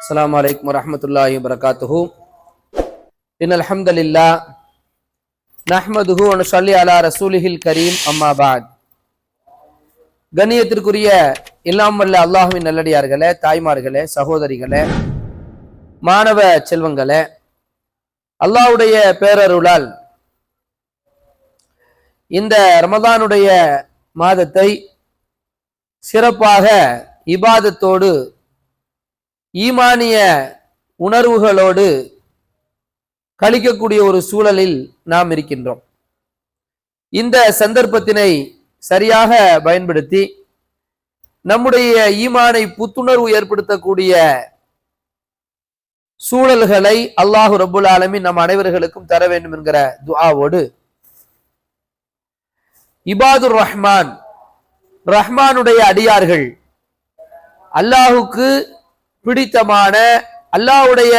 السلام عليكم ورحمة الله وبركاته إن الحمد لله نحمده ونصلي على رسوله الكريم أما بعد கண்ணியத்திற்குரிய எல்லாம் வல்ல அல்லாஹுவின் நல்லடியார்களே தாய்மார்களே சகோதரிகளே மாணவ செல்வங்களே அல்லாஹ்வுடைய பேரருளால் இந்த ரமதானுடைய மாதத்தை சிறப்பாக இபாதத்தோடு ஈமானிய உணர்வுகளோடு கழிக்கக்கூடிய ஒரு சூழலில் நாம் இருக்கின்றோம். இந்த சந்தர்ப்பத்தினை சரியாக பயன்படுத்தி நம்முடைய ஈமானை புத்துணர்வு ஏற்படுத்தக்கூடிய சூழல்களை அல்லாஹு ரபுல் ஆலமின் நம் அனைவர்களுக்கும் தர வேண்டும் என்கிற துஆவோடு இபாதுர் ரஹ்மான் ரஹ்மானுடைய அடியார்கள். அல்லாஹுக்கு பிடித்தமான அல்லாஹ்வுடைய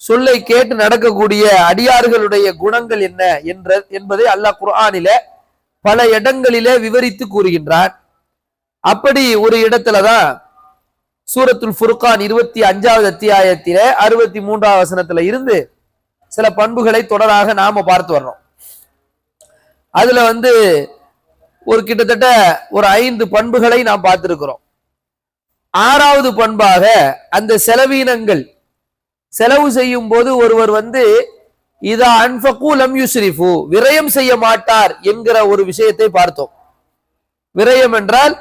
சொல்லை கேட்டு நடக்கக்கூடிய அடியார்களுடைய குணங்கள் என்ன என்ற என்பதை அல்லாஹ் குர்ஆனில பல இடங்களிலே விவரித்து கூறுகின்றார் அப்படி ஒரு இடத்துலதான் சூரத்துல் ஃபுர்கான் இருபத்தி அஞ்சாவது அத்தியாயத்திலே அறுபத்தி மூன்றாவது வசனத்துல இருந்து சில பண்புகளை தொடராக நாம பார்த்து வர்றோம். அதுல வந்து ஒரு கிட்டத்தட்ட ஒரு ஐந்து பண்புகளை நாம் பார்த்திருக்கிறோம். ஆறாவது பண்பாக அந்த செலவீனங்கள். செலவு செய்யும் போது ஒருவர் வந்து இதா அன்பகு லம் யுஸ்ரிஃபு. விரயம் செய்ய மாட்டார் என்கிற ஒரு விஷயத்தை பார்த்தோம். விரயம் என்றால்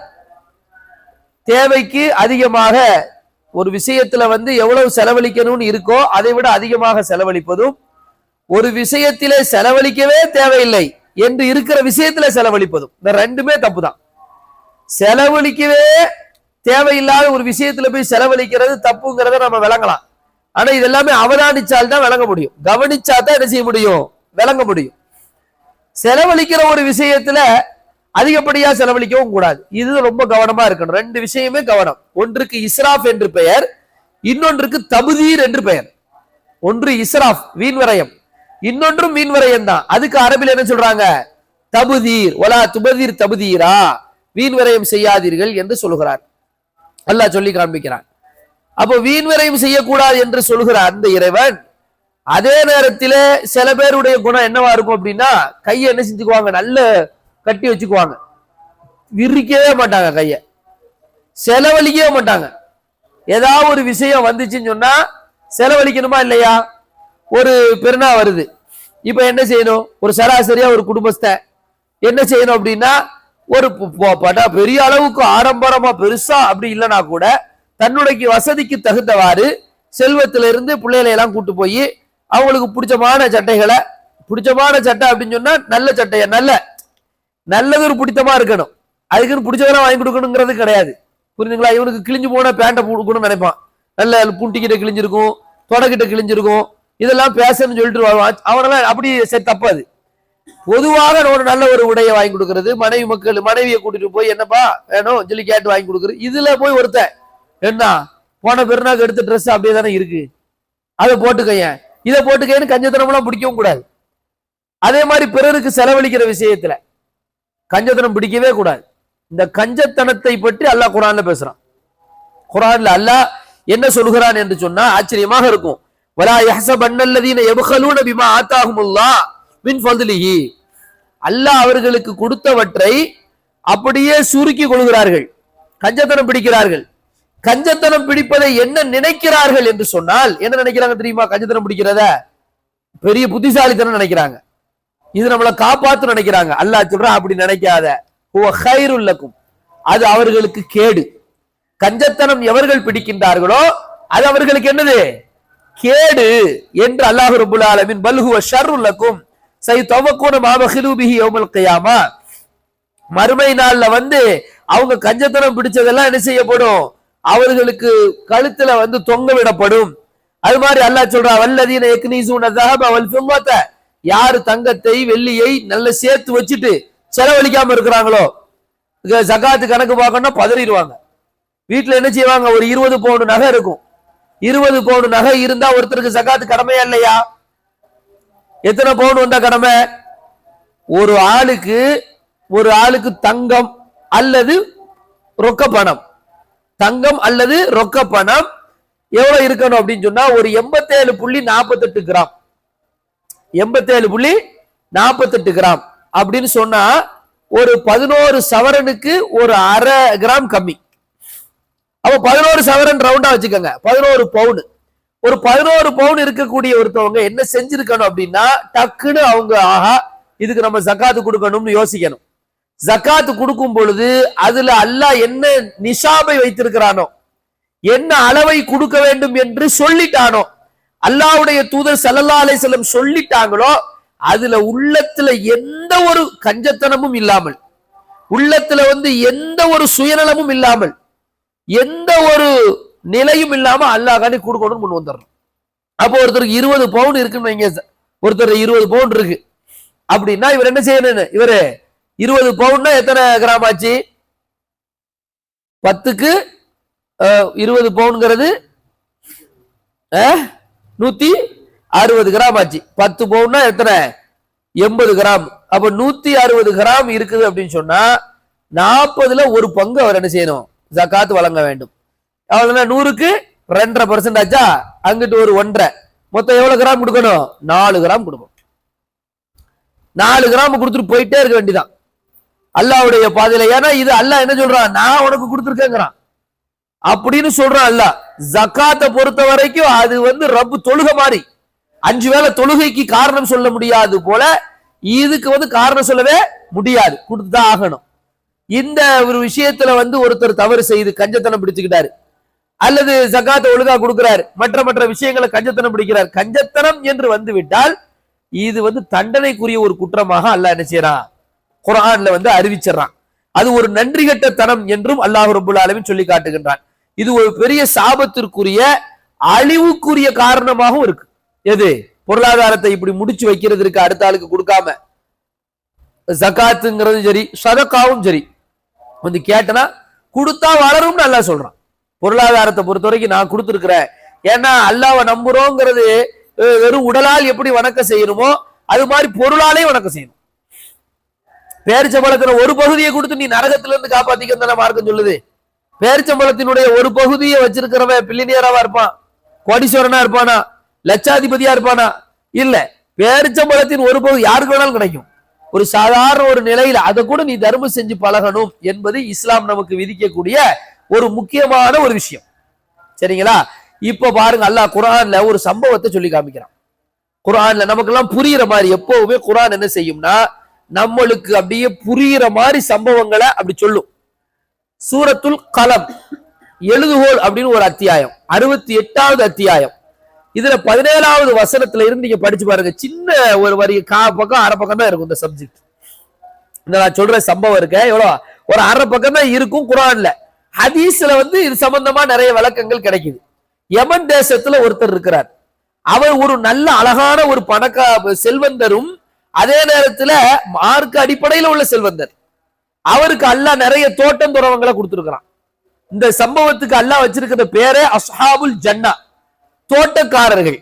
தேவைக்கு அதிகமாக ஒரு விஷயத்துல வந்து எவ்வளவு செலவழிக்கணும்னு இருக்கோ அதை விட அதிகமாக செலவழிப்பதும் ஒரு விஷயத்திலே செலவழிக்கவே தேவையில்லை. என்று இருக்கிற விஷயத்துல செலவழிப்பதும். இந்த ரெண்டுமே தப்பு தான் செலவழிக்கவே தேவையில்லாத ஒரு விஷயத்துல போய் செலவழிக்கிறது தப்புங்கிறத நம்ம விளங்கலாம். ஆனா இது எல்லாமே விளங்க முடியும். கவனிச்சா தான் என்ன செய்ய முடியும்? விளங்க முடியும். செலவழிக்கிற ஒரு விஷயத்துல அதிகப்படியா செலவழிக்கவும் கூடாது. இது ரொம்ப கவனமா இருக்கணும். ரெண்டு விஷயமே கவனம். ஒன்றுக்கு இஸ்ராஃப் என்று பெயர் இன்னொன்றுக்கு தபுதீர் என்று பெயர். ஒன்று இஸ்ராஃப் வீண்வரையம் இன்னொன்றும் மீன் விரயம் தான். அதுக்கு அரபில் என்ன சொல்றாங்க? தபுதீர். ஒலா துபதீர் தபுதீரா. வீண் விரயம் செய்யாதீர்கள் என்று சொல்லுகிறார். அல்லாஹ் சொல்லி காண்பிக்கிறான். அப்போ வீண் விரயம் செய்யக்கூடாது என்று சொல்கிற அந்த இறைவன் அதே நேரத்தில் சில பேருடைய குணம் என்னவா இருக்கும் அப்படின்னா கையை என்ன செஞ்சுக்குவாங்க? நல்ல கட்டி வச்சுக்குவாங்க. விரிக்கவே மாட்டாங்க கையை. செலவழிக்கவே மாட்டாங்க. ஏதாவது ஒரு விஷயம் வந்துச்சுன்னு சொன்னா செலவழிக்கணுமா இல்லையா? ஒரு பெருனா வருது. இப்ப என்ன செய்யணும்? ஒரு சராசரியா ஒரு குடும்பஸ்த. என்ன செய்யணும் அப்படின்னா ஒரு பெரிய அளவுக்கு ஆடம்பரமா பெருசா அப்படி இல்லைன்னா கூட தன்னுடைய வசதிக்கு தகுந்தவாறு செல்வத்திலிருந்து பிள்ளைகளை எல்லாம் கூட்டு போய் அவங்களுக்கு பிடிச்சமான சட்டைகளை பிடிச்சமான சட்டை அப்படின்னு சொன்னா நல்ல சட்டையை நல்ல நல்லது ஒரு பிடித்தமா இருக்கணும். அதுக்குன்னு பிடிச்சதெல்லாம் வாங்கி கொடுக்கணுங்கிறது கிடையாது. புரியுதுங்களா இவனுக்கு கிழிஞ்சு போன பேண்டை கொடுக்கணும்னு நினைப்பான். நல்ல புண்டிக்கிட்ட கிழிஞ்சிருக்கும் தொடக்கிட்ட கிழிஞ்சிருக்கும் இதெல்லாம் பேசணும்னு சொல்லிட்டு வருவான் அவனெல்லாம் அப்படி சரி தப்பாது பொதுவாக ஒரு நல்ல ஒரு உடையை வாங்கி கொடுக்கறது. மனைவி மக்கள் மனைவியை கூட்டிட்டு போய் என்னப்பா வேணும்? சொல்லி கேட்டு வாங்கி கொடுக்குறது. இதுல போய் ஒருத்தன் என்ன போன பெருநாக்கு எடுத்த ட்ரெஸ் அப்படியே தானே இருக்கு. அதை போட்டுக்கைய இதை போட்டுக்கையன்னு கஞ்சத்தனம்லாம் பிடிக்கவும் கூடாது. அதே மாதிரி பிறருக்கு செலவழிக்கிற விஷயத்துல கஞ்சத்தனம் பிடிக்கவே கூடாது. இந்த கஞ்சத்தனத்தை பற்றி அல்லாஹ் குரான்ல பேசுறான். குரான்ல அல்லாஹ் என்ன சொல்கிறான் என்று சொன்னா ஆச்சரியமாக இருக்கும். வலா யஹ்சபன்னல்லதீன எபுகலூன பிமா ஆத்தாகுமுல்லா மின் ஃபதுலிஹி அல்லாஹ் அவர்களுக்கு கொடுத்தவற்றை அப்படியே சுருக்கி கொள்கிறார்கள். கஞ்சத்தனம் பிடிக்கிறார்கள். கஞ்சத்தனம் பிடிப்பதை என்ன நினைக்கிறார்கள் என்று சொன்னால் என்ன நினைக்கிறாங்க தெரியுமா? கஞ்சத்தனம் பிடிக்கிறத? பெரிய புத்திசாலித்தனம் நினைக்கிறாங்க. இது நம்மளை காப்பாத்து நினைக்கிறாங்க. அல்லாஹ் சொல்றான் அப்படி நினைக்காத. ஹைருல்லக்கும் லக்கும். அது அவர்களுக்கு கேடு. கஞ்சத்தனம் எவர்கள் பிடிக்கின்றார்களோ அது அவர்களுக்கு என்னது? கேடு என்று அல்லாஹ் ரபுல் ஆலமின் பல்குவ ஷர்ருல் சை தவக்கூன மாபஹிலு பிஹி கையாமா. மறுமை நாள்ல வந்து அவங்க கஞ்சத்தனம் பிடிச்சதெல்லாம் என்ன செய்யப்படும்? அவர்களுக்கு கழுத்துல வந்து தொங்க விடப்படும். அது மாதிரி அல்லாஹ் சொல்றா வல்லதீன எக்னீசூன தஹப வல் ஃபில்லத யாரு தங்கத்தை வெள்ளியை நல்ல சேர்த்து வச்சுட்டு செலவழிக்காம இருக்கிறாங்களோ சகாத்து ஜகாத்து கணக்கு பார்க்கணும்னா பதறிடுவாங்க. வீட்டுல என்ன செய்வாங்க? ஒரு இருபது பவுண்டு நகை இருக்கும். இருபது பவுன் நகை இருந்தா ஒருத்தருக்கு ஜகாத்து கடமையா இல்லையா? எத்தனை பவுன் வந்தா கடமை? ஒரு ஆளுக்கு ஒரு ஆளுக்கு தங்கம் அல்லது ரொக்க பணம். தங்கம் அல்லது ரொக்க பணம் எவ்வளவு இருக்கணும் அப்படின்னு சொன்னா ஒரு எண்பத்தேழு புள்ளி நாற்பத்தெட்டு கிராம். எண்பத்தேழு புள்ளி நாற்பத்தெட்டு கிராம். அப்படின்னு சொன்னா ஒரு பதினோரு சவரனுக்கு ஒரு அரை கிராம் கம்மி. அப்போ பதினோரு சவரன் ரவுண்டா வச்சுக்கோங்க. பதினோரு பவுன் ஒரு பதினோரு பவுன் இருக்கக்கூடிய ஒருத்தவங்க என்ன செஞ்சிருக்கணும் அப்படின்னா டக்குன்னு அவங்க ஆஹா இதுக்கு நம்ம ஜக்காத்து கொடுக்கணும்னு யோசிக்கணும். ஜக்காத்து கொடுக்கும் பொழுது அதுல அல்லாஹ் என்ன நிஷாபை வைத்திருக்கிறானோ என்ன அளவை கொடுக்க வேண்டும் என்று சொல்லிட்டானோ அல்லாவுடைய தூதர் சல்லல்லா அலை செல்லம் சொல்லிட்டாங்களோ அதுல உள்ளத்துல எந்த ஒரு கஞ்சத்தனமும் இல்லாமல் உள்ளத்துல வந்து எந்த ஒரு சுயநலமும் இல்லாமல் எந்த ஒரு நிலையும் இல்லாம அல்லாஹ் காண்டி கொடுக்கணும்னு முன் வந்துடுறோம் அப்போ ஒருத்தருக்கு இருபது பவுன் இருக்குன்னு வைங்க ஒருத்தர் இருபது பவுன் இருக்கு. அப்படின்னா இவர் என்ன செய்யணும் இவரு இருபது பவுன்னா எத்தனை கிராம் ஆச்சு? பத்துக்கு இருபது பவுனுங்கிறது நூத்தி அறுபது கிராம் ஆச்சு. பத்து பவுன்னா எத்தனை? எண்பது கிராம் அப்ப நூத்தி அறுபது கிராம் இருக்குது அப்படின்னு சொன்னா நாற்பதுல ஒரு பங்கு அவர் என்ன செய்யணும்? ஜக்காத் வழங்க வேண்டும். எவ்வளோனா நூறுக்கு ரெண்டரை பர்சன்ட் ஆச்சா அங்கிட்டு ஒரு ஒன்றரை. மொத்தம் எவ்வளவு கிராம் கொடுக்கணும்? நாலு கிராம் கொடுக்கணும் நாலு கிராம் கொடுத்துட்டு போயிட்டே இருக்க வேண்டிதான் அல்லாவுடைய பாதையில. ஏன்னா இது அல்லாஹ் என்ன சொல்றான்? நான் உனக்கு கொடுத்துருக்கேங்கிறான். அப்படின்னு சொல்றான் அல்லாஹ். ஜக்காத்தை பொறுத்த வரைக்கும் அது வந்து ரப்பு தொழுகை மாதிரி. அஞ்சு வேளை தொழுகைக்கு காரணம் சொல்ல முடியாது போல இதுக்கு வந்து காரணம் சொல்லவே முடியாது. கொடுத்துதான் ஆகணும். இந்த ஒரு விஷயத்துல வந்து ஒருத்தர் தவறு செய்து கஞ்சத்தனம் பிடிச்சுக்கிட்டாரு. அல்லது சகாத்தை ஒழுங்கா கொடுக்கிறார். மற்ற மற்ற விஷயங்களை கஞ்சத்தனம் பிடிக்கிறார். கஞ்சத்தனம் என்று வந்து விட்டால் இது வந்து தண்டனைக்குரிய ஒரு குற்றமாக அல்லாஹ் என்ன செய்யறான்? குரான்ல வந்து அறிவிச்சிடறான். அது ஒரு நன்றி கட்ட தனம் என்றும் அல்லாஹ் ரபுல் ஆலமீன் சொல்லி காட்டுகின்றான். இது ஒரு பெரிய சாபத்திற்குரிய அழிவுக்குரிய காரணமாகவும் இருக்கு. எது? பொருளாதாரத்தை இப்படி முடிச்சு வைக்கிறதுக்கு அடுத்த ஆளுக்கு கொடுக்காம. ஜக்காத்துங்கிறதும் சரி சதக்காவும் சரி. வந்து கேட்டனா கொடுத்தா வளரும்னு அல்லா சொல்றான். பொருளாதாரத்தை பொறுத்த வரைக்கும் நான் கொடுத்துருக்குறேன். ஏன்னா அல்லாவை நம்புறோங்கிறது வெறும் உடலால் எப்படி வணக்கம் செய்யணுமோ அது மாதிரி பொருளாலே வணக்கம் செய்யணும். பேரிச்சம்பளத்தின ஒரு பகுதியை கொடுத்து நீ நரகத்துல இருந்து காப்பாத்திக்க தானே மார்க்கம் சொல்லுது. பேரிச்சம்பளத்தினுடைய ஒரு பகுதியை வச்சிருக்கிறவன் பில்லினியராவா இருப்பான். கோடீஸ்வரனா இருப்பானா? லட்சாதிபதியா இருப்பானா? இல்ல. பேரிச்சம்பளத்தின் ஒரு பகுதி யாருக்கு வேணாலும் கிடைக்கும். ஒரு சாதாரண ஒரு நிலையில அதை கூட நீ தர்மம் செஞ்சு பழகணும் என்பது இஸ்லாம் நமக்கு விதிக்கக்கூடிய ஒரு முக்கியமான ஒரு விஷயம். சரிங்களா? இப்ப பாருங்க அல்லாஹ் குரான்ல ஒரு சம்பவத்தை சொல்லி காமிக்கிறான். குர்ஆன்ல நமக்கெல்லாம் புரியுற மாதிரி எப்பவுமே குரான் என்ன செய்யும்னா நம்மளுக்கு அப்படியே புரியுற மாதிரி சம்பவங்களை அப்படி சொல்லும். சூரத்துல் கலம் எழுதுகோல் அப்படின்னு ஒரு அத்தியாயம் அறுபத்தி எட்டாவது அத்தியாயம். இதுல பதினேழாவது வசனத்துல இருந்து நீங்க படிச்சு பாருங்க. சின்ன ஒரு வரி கா பக்கம் அரை பக்கம் தான் இருக்கும் இந்த சப்ஜெக்ட் இந்த நான் சொல்ற சம்பவம் இருக்க எவ்வளவு ஒரு அரை பக்கம் தான் இருக்கும் குரான்ல. ஹதீஸ்ல வந்து இது சம்பந்தமா நிறைய விளக்கங்கள் கிடைக்குது. யமன் தேசத்துல ஒருத்தர் இருக்கிறார். அவர் ஒரு நல்ல அழகான ஒரு பணக்கா செல்வந்தரும் அதே நேரத்துல மார்க்கு அடிப்படையில உள்ள செல்வந்தர். அவருக்கு அல்லாஹ் நிறைய தோட்டம் துறவங்களை கொடுத்துருக்கிறான். இந்த சம்பவத்துக்கு அல்லாஹ் வச்சிருக்கிற பேரே அஸ்ஹாபுல் ஜன்னா. தோட்டக்காரர்கள்.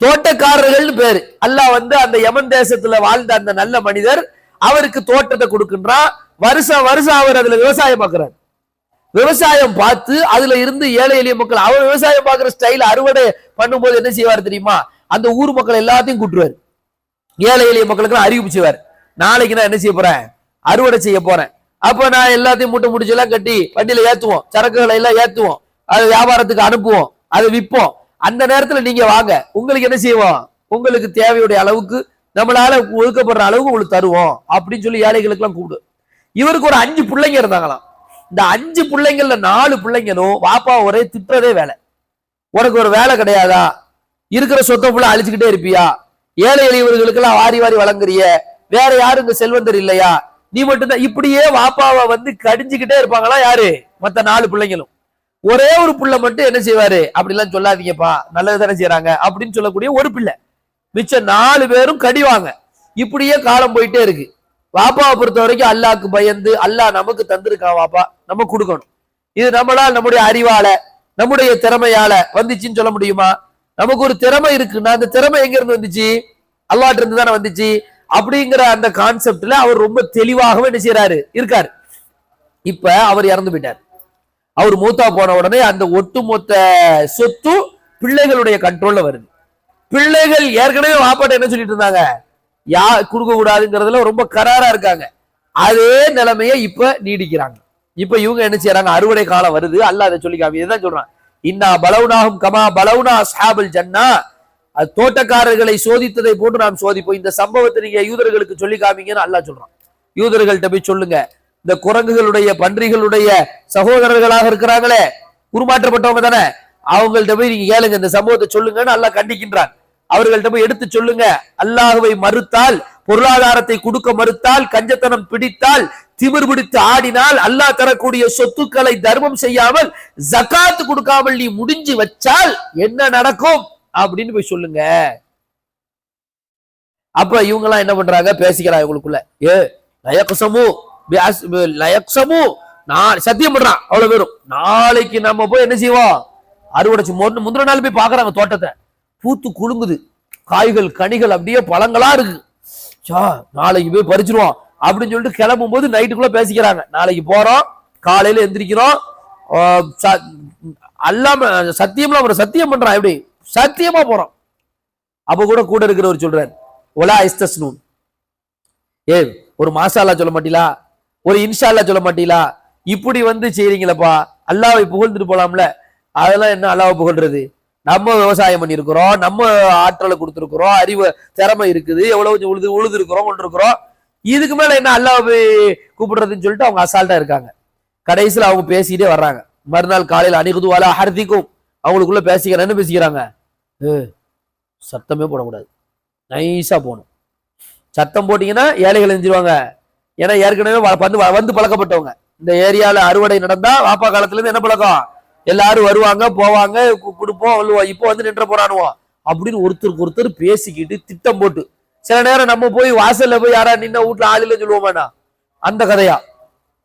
தோட்டக்காரர்கள்னு பேரு. அல்லாஹ் வந்து அந்த யமன் தேசத்துல வாழ்ந்த அந்த நல்ல மனிதர் அவருக்கு தோட்டத்தை கொடுக்கின்றான் வருஷம் வருஷம் அவர் அதுல விவசாயம் பார்க்கிறார் விவசாயம் பார்த்து அதுல இருந்து ஏழை எளிய மக்கள் அவர் விவசாயம் பார்க்கிற ஸ்டைல் அறுவடை பண்ணும்போது என்ன செய்வார் தெரியுமா? அந்த ஊர் மக்கள் எல்லாத்தையும் கூட்டுவார் ஏழை எளிய மக்களுக்கு அறிவிப்பு செய்வார். நாளைக்கு நான் என்ன செய்ய போறேன்? அறுவடை செய்ய போறேன். அப்ப நான் எல்லாத்தையும் மூட்டை முடிச்செல்லாம் கட்டி வண்டியில ஏத்துவோம். சரக்குகளை எல்லாம் ஏத்துவோம். அதை வியாபாரத்துக்கு அனுப்புவோம். அதை விற்போம். அந்த நேரத்துல நீங்க வாங்க. உங்களுக்கு என்ன செய்வோம்? உங்களுக்கு தேவையுடைய அளவுக்கு நம்மளால ஒதுக்கப்படுற அளவுக்கு உங்களுக்கு தருவோம். அப்படின்னு சொல்லி ஏழைகளுக்கெல்லாம் கூப்பிடு. இவருக்கு ஒரு அஞ்சு பிள்ளைங்க இருந்தாங்களாம். இந்த அஞ்சு பிள்ளைங்கள்ல நாலு பிள்ளைங்களும் வாப்பா ஒரே திட்டுறதே வேலை. உனக்கு ஒரு வேலை கிடையாதா? இருக்கிற சொத்தை ஃபுல்லா அழிச்சுக்கிட்டே இருப்பியா? ஏழை எளியவர்களுக்கெல்லாம் வாரி வாரி வழங்குறிய? வேற யாரும் இங்க செல்வந்தர் இல்லையா? நீ மட்டும்தான். இப்படியே வாப்பாவை வந்து கடிஞ்சுக்கிட்டே இருப்பாங்களா யாரு? மத்த நாலு பிள்ளைங்களும். ஒரே ஒரு புள்ள மட்டும் என்ன செய்வாரு? அப்படிலாம் சொல்லாதீங்கப்பா. நல்லது தானே செய்யறாங்க அப்படின்னு சொல்லக்கூடிய ஒரு பிள்ளை. மிச்சம் நாலு பேரும் கடிவாங்க. இப்படியே காலம் போயிட்டே இருக்கு. வாப்பாவை பொறுத்த வரைக்கும் அல்லாக்கு பயந்து அல்லாஹ் நமக்கு தந்திருக்கான் வாப்பா? நம்ம கொடுக்கணும். இது நம்மளால் நம்முடைய அறிவால நம்முடைய திறமையால வந்துச்சுன்னு சொல்ல முடியுமா? நமக்கு ஒரு திறமை இருக்குன்னா அந்த திறமை எங்க இருந்து வந்துச்சு? அல்லாஹ்ட்ட இருந்து தானே வந்துச்சு. அப்படிங்கிற அந்த கான்செப்ட்ல அவர் ரொம்ப தெளிவாகவே என்ன செய்யறாரு இருக்காரு. இப்ப அவர் இறந்து போயிட்டார். அவர் மூத்தா போன உடனே அந்த ஒட்டுமொத்த சொத்து பிள்ளைகளுடைய கண்ட்ரோல்ல வருது. பிள்ளைகள் ஏற்கனவே வாப்பாட்ட என்ன சொல்லிட்டு இருந்தாங்க? யா கொடுக்க கூடாதுங்கிறதுல ரொம்ப கராரா இருக்காங்க. அதே நிலைமையை இப்ப நீடிக்கிறாங்க. இப்ப இவங்க என்ன செய்யறாங்க அறுவடை காலம் வருது. அல்ல அதை சொல்லி காமி இதுதான் சொல்றான். இன்னா பலவுனாகும் கமா பலவுனா சாபல் ஜன்னா. அது தோட்டக்காரர்களை சோதித்ததை போன்று நாம் சோதிப்போம். இந்த சம்பவத்தை நீங்க யூதர்களுக்கு சொல்லி காமிங்கன்னு அல்லாஹ் சொல்றான். யூதர்கள்ட்ட போய் சொல்லுங்க. இந்த குரங்குகளுடைய பன்றிகளுடைய சகோதரர்களாக இருக்கிறாங்களே உருமாற்றப்பட்டவங்க தானே? அவங்கள்ட்ட போய் நீங்க கேளுங்க இந்த சம்பவத்தை சொல்லுங்கன்னு அல்லாஹ் கண்டிக்கின்றான். அவர்கள்ட்ட போய் எடுத்து சொல்லுங்க. அல்லாஹுவை மறுத்தால் பொருளாதாரத்தை கொடுக்க மறுத்தால் கஞ்சத்தனம் பிடித்தால் திமிர் பிடித்து ஆடினால் அல்லாஹ் தரக்கூடிய சொத்துக்களை தர்மம் செய்யாமல் ஜக்காத்து கொடுக்காமல் நீ முடிஞ்சு வச்சால் என்ன நடக்கும்? அப்படின்னு போய் சொல்லுங்க. அப்ப இவங்க எல்லாம் என்ன பண்றாங்க? பேசிக்கிறாங்க இவங்களுக்குள்ள. ஏ நயக்குசமும் நான் சத்தியம் பண்றான். அவ்வளவு பேரும் நாளைக்கு நம்ம போய் என்ன செய்வோம்? அறுவடை செய்வோம். முந்தின நாள் போய் பாக்குறாங்க தோட்டத்தை. பூத்து குலுங்குது. காய்கள் கனிகள் அப்படியே பழங்களா இருக்கு. சா நாளைக்கு போய் பறிச்சிருவோம். அப்படின்னு சொல்லிட்டு கிளம்பும் போது நைட்டுக்குள்ள பேசிக்கிறாங்க. நாளைக்கு போறோம். காலையில எந்திரிக்கிறோம். ச- அல்லாம சத்தியம்ல அவர் சத்தியம் பண்றான். எப்படி? சத்தியமா போறோம். அப்ப கூட கூட இருக்கிறவர் சொல்றாரு. ஒலா இஸ்தஸ்னூன். ஏ ஒரு மாசாலா சொல்ல மாட்டீங்களா? ஒரு இன்ஷால்லா சொல்ல மாட்டீங்களா? இப்படி வந்து செய்றீங்களப்பா அல்லாவை புகழ்ந்துட்டு போலாம்ல. அதெல்லாம் என்ன அல்லாவை புகழ்றது? நம்ம விவசாயம் பண்ணியிருக்கிறோம் நம்ம ஆற்றலை கொடுத்துருக்குறோம் அறிவு திறமை இருக்குது எவ்வளவு உழுது உழுது இருக்கிறோம் கொண்டு இருக்கிறோம் இதுக்கு மேல என்ன அல்லாவை போய் கூப்பிடுறதுன்னு சொல்லிட்டு அவங்க அசால்ட்டா இருக்காங்க. கடைசியில் அவங்க பேசிக்கிட்டே வர்றாங்க. மறுநாள் காலையில் அணிகுதுவால ஹர்திக்கும். அவங்களுக்குள்ள பேசிக்கிறேன்னு பேசிக்கிறாங்க. சத்தமே போடக்கூடாது. நைஸா போகணும். சத்தம் போட்டீங்கன்னா ஏழைகள் எஞ்சிருவாங்க ஏன்னா ஏற்கனவே வ- வந்து வந்து பழக்கப்பட்டவங்க. இந்த ஏரியாவில் அறுவடை நடந்தா வாப்பா காலத்துலேருந்து என்ன பழக்கம்? எல்லாரும் வருவாங்க போவாங்க கொடுப்போம் வள்ளுவோம் இப்போ வந்து நின்ற போறானுவோம் அப்படின்னு ஒருத்தருக்கு ஒருத்தர் பேசிக்கிட்டு திட்டம் போட்டு. சில நேரம் நம்ம போய் வாசல்ல போய் யாரா நின்ன வீட்டுல ஆள் இல்லைன்னு சொல்லுவோமாண்ணா அந்த கதையா.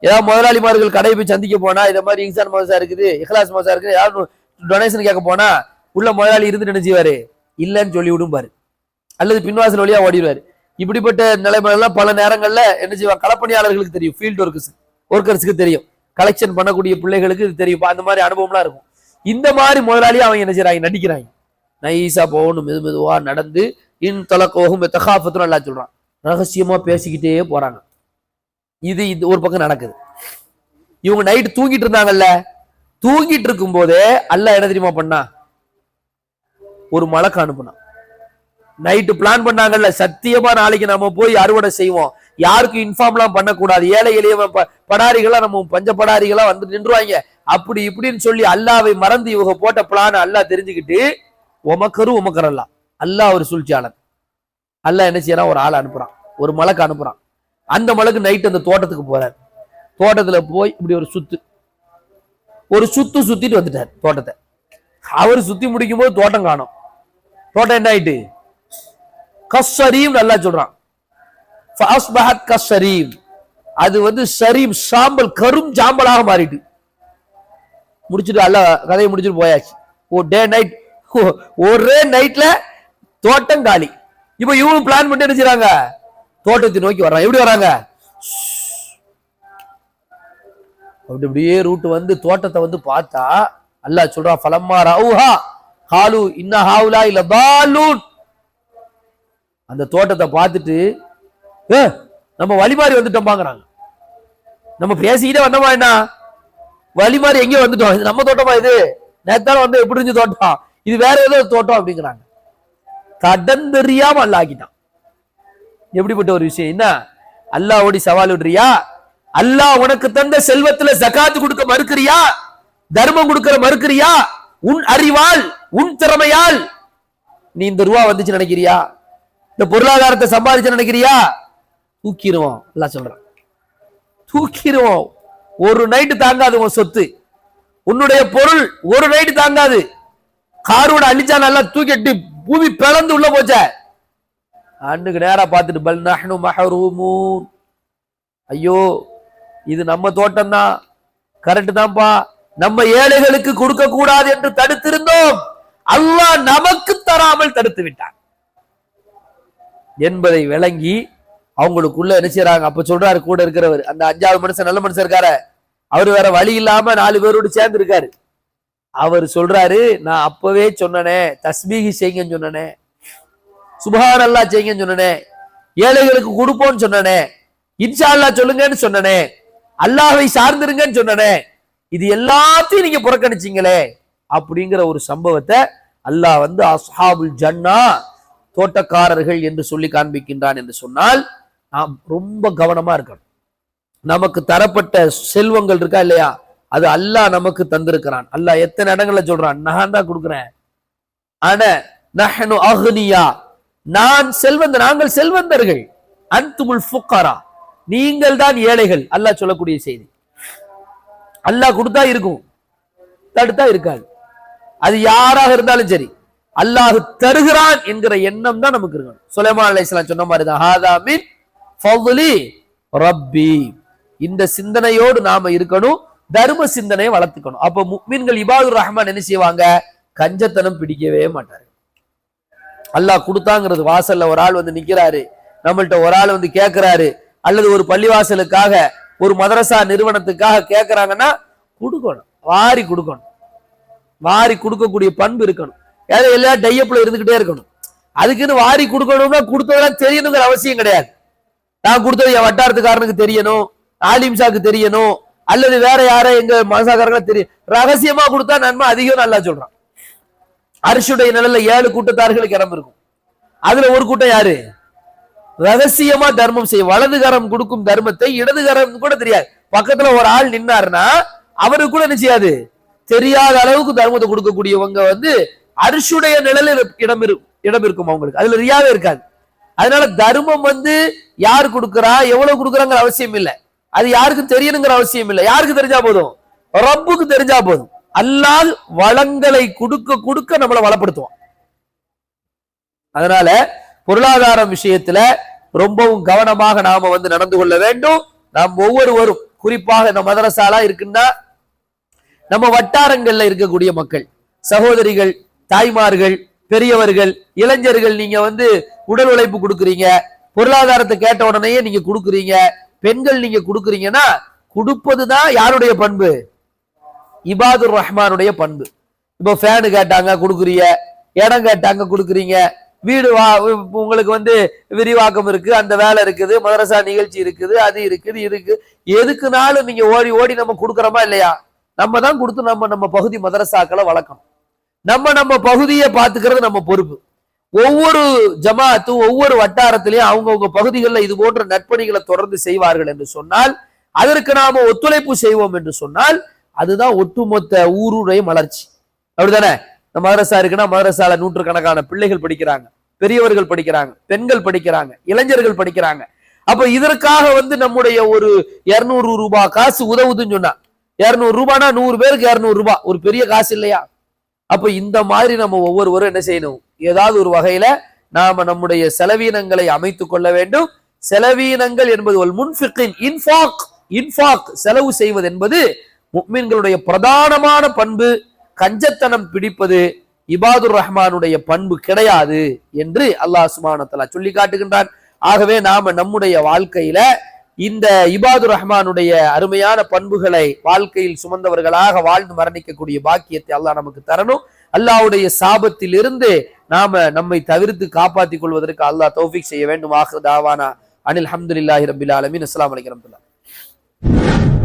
ஏதாவது முதலாளிமார்கள் கடையை போய் சந்திக்க போனா இந்த மாதிரி இன்சான் மோசா இருக்குது இஹ்லாஸ் மோசா இருக்குது யாரும் டொனேஷன் கேட்க போனா உள்ள முதலாளி இருந்து நினைச்சுவாரு இல்லைன்னு சொல்லி விடும்பாரு அல்லது பின்வாசல் வழியா ஓடிடுவாரு. இப்படிப்பட்ட நிலைமையெல்லாம் பல நேரங்கள்ல என்ன செய்வாங்க? களப்பணியாளர்களுக்கு தெரியும். ஃபீல்டு ஒர்க்கர்ஸ் ஒர்க்கர்ஸ்க்கு தெரியும். கலெக்ஷன் பண்ணக்கூடிய பிள்ளைகளுக்கு இது தெரியும். அந்த மாதிரி அனுபவம்லாம் இருக்கும். இந்த மாதிரி முதலாளி அவங்க என்ன செய்றாங்க? நடிக்கிறாங்க. நைஸா போகணும். மெது மெதுவா நடந்து இன் தலக்கோகும் தகாஃபத்துன்னு நல்லா சொல்றான். ரகசியமா பேசிக்கிட்டே போறாங்க. இது இது ஒரு பக்கம் நடக்குது. இவங்க நைட்டு தூங்கிட்டு இருந்தாங்கல்ல? தூங்கிட்டு இருக்கும் போதே அல்ல என்ன தெரியுமா பண்ணா? ஒரு மழைக்கு அனுப்புனான் நைட்டு பிளான் பண்ணாங்கல்ல சத்தியமா நாளைக்கு நம்ம போய் அறுவடை செய்வோம். யாருக்கும் இன்ஃபார்ம்லாம் பண்ணக்கூடாது. ஏழை எளிய ப- படாரிகளா நம்ம பஞ்ச படாரிகளா வந்து நின்றுவாங்க. அப்படி இப்படின்னு சொல்லி அல்லாவை மறந்து இவங்க போட்ட பிளான் அல்லாஹ் தெரிஞ்சுக்கிட்டு உமக்கரு உமக்கரல்லா. அல்லாஹ் ஒரு சூழ்ச்சியாளன். அல்லா என்ன செய்யறான்? ஒரு ஆள் அனுப்புறான். ஒரு மலக்கு அனுப்புறான். அந்த மலக்கு நைட் அந்த தோட்டத்துக்கு போறார். தோட்டத்துல போய் இப்படி ஒரு சுத்து. ஒரு சுத்து சுத்திட்டு வந்துட்டார் தோட்டத்தை. அவர் சுத்தி முடிக்கும் போது தோட்டம் காணும். தோட்டம் என்ன ஆயிட்டு? கஸ்ஸரீம் நல்லா சொல்றான். ஃபஅஸ்பஹத் கஸ்ஸரீம். அது வந்து சரீம் சாம்பல் கரும் சாம்பலாக மாறிட்டு. முடிச்சுட்டு அல்ல கதையை முடிச்சுட்டு போயாச்சு. ஓ டே நைட் ஒரே நைட்ல தோட்டம் காலி. இப்போ இவங்க பிளான் பண்ணி நினைச்சாங்க தோட்டத்தை நோக்கி வர்றாங்க எப்படி வராங்க அப்படி அப்படியே ரூட் வந்து தோட்டத்தை வந்து பார்த்தா அல்லாஹ் சொல்றான் ஃபலம்மா ரவுஹா ஹாலு இன்ன ஹாவுலா இல்ல பாலூன் அந்த தோட்டத்தை பார்த்துட்டு ஏ நம்ம வழி மாறி வந்துட்டோம்பாங்கிறாங்க. நம்ம பேசிக்கிட்டே வந்தோமா என்ன? வழி மாறி எங்கேயோ வந்துட்டோம். இது நம்ம தோட்டமா இது? நேத்தாலும் வந்து எப்படி இருந்துச்சு தோட்டம்? இது வேற ஏதோ தோட்டம் அப்படிங்கிறாங்க. கடன் அல்லாக்கிட்டான் எப்படிப்பட்ட ஒரு விஷயம்? என்ன? அல்லாஹ் ஓடி சவால் விடுறியா? அல்லாஹ் உனக்கு தந்த செல்வத்துல ஜகாத் கொடுக்க மறுக்கிறியா? தர்மம் கொடுக்கிற மறுக்கிறியா? உன் அறிவால் உன் திறமையால் நீ இந்த ரூபா வந்துச்சு நினைக்கிறியா? இந்த பொருளாதாரத்தை சம்பாதிச்சு நினைக்கிறியா? தூக்கிடுவோம். எல்லாம் சொல்றான். தூக்கிடுவோம். ஒரு நைட்டு தாங்காது உன் சொத்து. உன்னுடைய பொருள் ஒரு நைட்டு தாங்காது. காரோட அழிச்சா நல்லா தூக்கிட்டு பூமி பிளந்து உள்ள போச்ச. அண்ணுக்கு நேரா பார்த்துட்டு பல் நஹ்னு மஹரூமூன். ஐயோ இது நம்ம தோட்டம் தான் கரெக்ட் தான்ப்பா. நம்ம ஏழைகளுக்கு கொடுக்க கூடாது என்று தடுத்திருந்தோம். அல்லாஹ் நமக்கு தராமல் தடுத்து விட்டான். என்பதை விளங்கி அவங்களுக்குள்ள என்ன செய்றாங்க? அப்ப சொல்றாரு கூட இருக்கிறவர். அந்த அஞ்சாவது மனுஷன் நல்ல மனுஷன் இருக்காரு. அவர் வேற வழி இல்லாம நாலு பேரோடு சேர்ந்து இருக்காரு. அவர் சொல்றாரு நான் அப்பவே சொன்னனே தஸ்மீகி செய்யுங்கன்னு சொன்னனே. சுபஹான் அல்லா செய்யுங்கன்னு சொன்னனே. ஏழைகளுக்கு கொடுப்போம்னு சொன்னனே. இன்ஷா அல்லாஹ் சொல்லுங்கன்னு சொன்னனே. அல்லாஹை சார்ந்திருங்கன்னு சொன்னனே. இது எல்லாத்தையும் நீங்க புறக்கணிச்சீங்களே. அப்படிங்கிற ஒரு சம்பவத்தை அல்லாஹ் வந்து அஸ்ஹாபுல் ஜன்னா தோட்டக்காரர்கள் என்று சொல்லி காண்பிக்கின்றான் என்று சொன்னால் நாம் ரொம்ப கவனமா இருக்கணும். நமக்கு தரப்பட்ட செல்வங்கள் இருக்கா இல்லையா? அது அல்லாஹ் நமக்கு தந்திருக்கிறான். அல்லாஹ் எத்தனை இடங்கள்ல சொல்றான்? நான் தான் கொடுக்குறேன். ஆனா நஹ்னு அஹ்னியா. நான் செல்வந்த நாங்கள் செல்வந்தர்கள். அன்துமுல் ஃபுக்காரா. நீங்கள் தான் ஏழைகள். அல்லாஹ் சொல்லக்கூடிய செய்தி. அல்லாஹ் கொடுத்தா இருக்கும். தடுத்தா இருக்காது. அது யாராக இருந்தாலும் சரி. அல்லாஹு தருகிறான் என்கிற எண்ணம் தான் நமக்கு இருக்கணும். சுலைமான் அலைஹிஸ்ஸலாம் சொன்ன மாதிரி தான் ஹாதா மின் ரப்பி. இந்த சிந்தனையோடு நாம இருக்கணும். தர்ம சிந்தனையை வளர்த்துக்கணும். அப்போ முக்மீன்கள் இபாதுர் ரஹ்மான் என்ன செய்வாங்க? கஞ்சத்தனம் பிடிக்கவே மாட்டாரு. அல்லாஹ் கொடுத்தாங்கிறது வாசல்ல ஒரு ஆள் வந்து நிக்கிறாரு. நம்மள்ட்ட ஒரு ஆள் வந்து கேட்கிறாரு அல்லது ஒரு பள்ளிவாசலுக்காக ஒரு மதரசா நிறுவனத்துக்காக கேட்கிறாங்கன்னா கொடுக்கணும். வாரி கொடுக்கணும். வாரி கொடுக்கக்கூடிய பண்பு இருக்கணும். ஏதோ எல்லா டையப்பில் இருந்துகிட்டே இருக்கணும். அதுக்குன்னு வாரி கொடுக்கணும்னா கொடுத்ததெல்லாம் தெரியணுங்கிற அவசியம் கிடையாது. நான் கொடுத்தது என் வட்டாரத்துக்காரனுக்கு தெரியணும் ஆலிம்சாக்கு தெரியணும் அல்லது வேற யாரோ எங்க மனசாக்காரங்களுக்கு தெரியும் ரகசியமா கொடுத்தா நன்மை அதிகம் நல்லா சொல்றான். அரிசுடைய நிலையில ஏழு கூட்டத்தார்களுக்கு இடம் இருக்கும். அதுல ஒரு கூட்டம் யாரு? ரகசியமா தர்மம் செய்யும் வலதுகரம் கொடுக்கும் தர்மத்தை இடதுகரம் கூட தெரியாது. பக்கத்துல ஒரு ஆள் நின்னாருன்னா அவருக்கு கூட என்ன செய்யாது? தெரியாத அளவுக்கு தர்மத்தை கொடுக்கக்கூடியவங்க வந்து அரிசுடைய நிழலில் இடம் இடம் இருக்கும் அவங்களுக்கு. அதுல ரியாவே இருக்காது. அதனால தர்மம் வந்து யார் கொடுக்குறா எவ்வளவு கொடுக்குறாங்கிற அவசியம் இல்லை. அது யாருக்கும் தெரியணுங்கிற அவசியம் இல்லை. யாருக்கு தெரிஞ்சா போதும்? ரப்புக்கு தெரிஞ்சா போதும். அல்லால் வளங்களை கொடுக்க கொடுக்க நம்மளை வளப்படுத்துவோம் அதனால பொருளாதாரம் விஷயத்துல ரொம்பவும் கவனமாக நாம வந்து நடந்து கொள்ள வேண்டும். நாம் ஒவ்வொருவரும் குறிப்பாக இந்த மதரசாலா இருக்குன்னா நம்ம வட்டாரங்கள்ல இருக்கக்கூடிய மக்கள் சகோதரிகள் தாய்மார்கள் பெரியவர்கள் இளைஞர்கள் நீங்க வந்து உடல் உழைப்பு கொடுக்குறீங்க பொருளாதாரத்தை கேட்ட உடனேயே நீங்க கொடுக்குறீங்க பெண்கள் நீங்க கொடுக்குறீங்கன்னா கொடுப்பதுதான் யாருடைய பண்பு? இபாதுர் ரஹ்மானுடைய பண்பு. இப்போ ஃபேனு கேட்டாங்க கொடுக்குறீங்க இடம் கேட்டாங்க கொடுக்குறீங்க வீடு வா உங்களுக்கு வந்து விரிவாக்கம் இருக்கு அந்த வேலை இருக்குது மதரசா நிகழ்ச்சி இருக்குது அது இருக்குது இருக்கு. எதுக்குனாலும் நீங்க ஓடி ஓடி நம்ம கொடுக்குறோமா இல்லையா? நம்ம தான் கொடுத்து நம்ம நம்ம பகுதி மதரசாக்களை வளர்க்கணும். நம்ம நம்ம பகுதியை பார்த்துக்கிறது நம்ம பொறுப்பு. ஒவ்வொரு ஜமாத்தும் ஒவ்வொரு வட்டாரத்திலையும் அவங்கவுங்க பகுதிகளில் இது போன்ற நற்பணிகளை தொடர்ந்து செய்வார்கள் என்று சொன்னால் அதற்கு நாம ஒத்துழைப்பு செய்வோம் என்று சொன்னால் அதுதான் ஒட்டுமொத்த ஊருடைய மலர்ச்சி. அப்படிதானே இந்த மதரசா இருக்குன்னா மதரசால நூற்றுக்கணக்கான பிள்ளைகள் படிக்கிறாங்க பெரியவர்கள் படிக்கிறாங்க பெண்கள் படிக்கிறாங்க இளைஞர்கள் படிக்கிறாங்க. அப்ப இதற்காக வந்து நம்முடைய ஒரு இருநூறு ரூபாய் காசு உதவுதுன்னு சொன்னா இருநூறு ரூபாய்னா நூறு பேருக்கு இருநூறு ரூபாய் ஒரு பெரிய காசு இல்லையா? அப்போ இந்த மாதிரி நம்ம ஒவ்வொருவரும் என்ன செய்யணும்? ஏதாவது ஒரு வகையில நாம நம்முடைய செலவீனங்களை அமைத்துக் கொள்ள வேண்டும். செலவீனங்கள் என்பது ஒரு முன்ஃபிக்கின் இன்ஃபாக் இன்ஃபாக் செலவு செய்வது என்பது முக்மீன்களுடைய பிரதானமான பண்பு. கஞ்சத்தனம் பிடிப்பது இபாதுர் ரஹ்மானுடைய பண்பு கிடையாது என்று அல்லாஹ் சுபானத்தலா சொல்லி காட்டுகின்றான். ஆகவே நாம நம்முடைய வாழ்க்கையில இந்த இபாதுர் ரஹ்மானுடைய அருமையான பண்புகளை வாழ்க்கையில் சுமந்தவர்களாக வாழ்ந்து மரணிக்கக்கூடிய பாக்கியத்தை அல்லாஹ் நமக்கு தரணும். அல்லாஹ்வுடைய சாபத்தில் இருந்து நாம நம்மை தவிர்த்து காப்பாற்றிக் கொள்வதற்கு அல்லாஹ் தௌஃபிக் செய்ய வேண்டும். ஆஹ் தாவானா. அனில் அஹமதுல்லாஹி ரபில் ஆலமின். அஸ்லாம் வலைக்கம்